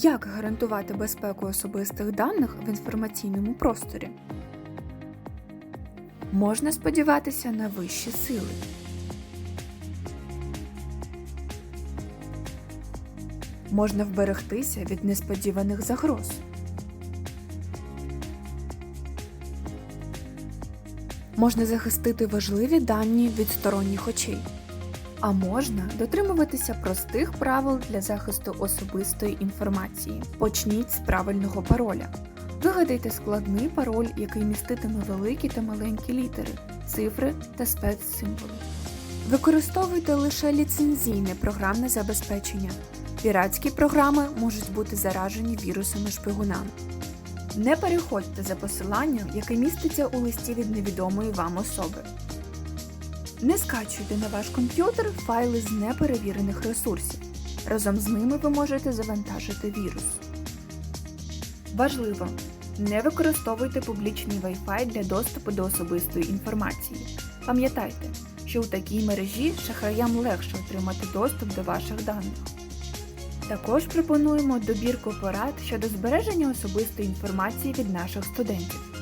Як гарантувати безпеку особистих даних в інформаційному просторі? Можна сподіватися на вищі сили. Можна вберегтися від несподіваних загроз. Можна захистити важливі дані від сторонніх очей. А можна дотримуватися простих правил для захисту особистої інформації. Почніть з правильного пароля. Вигадайте складний пароль, який міститиме великі та маленькі літери, цифри та спецсимволи. Використовуйте лише ліцензійне програмне забезпечення. Піратські програми можуть бути заражені вірусами шпигунами. Не переходьте за посиланням, яке міститься у листі від невідомої вам особи. Не скачуйте на ваш комп'ютер файли з неперевірених ресурсів. Разом з ними ви можете завантажити вірус. Важливо! Не використовуйте публічний Wi-Fi для доступу до особистої інформації. Пам'ятайте, що у такій мережі шахраям легше отримати доступ до ваших даних. Також пропонуємо добірку порад щодо збереження особистої інформації від наших студентів.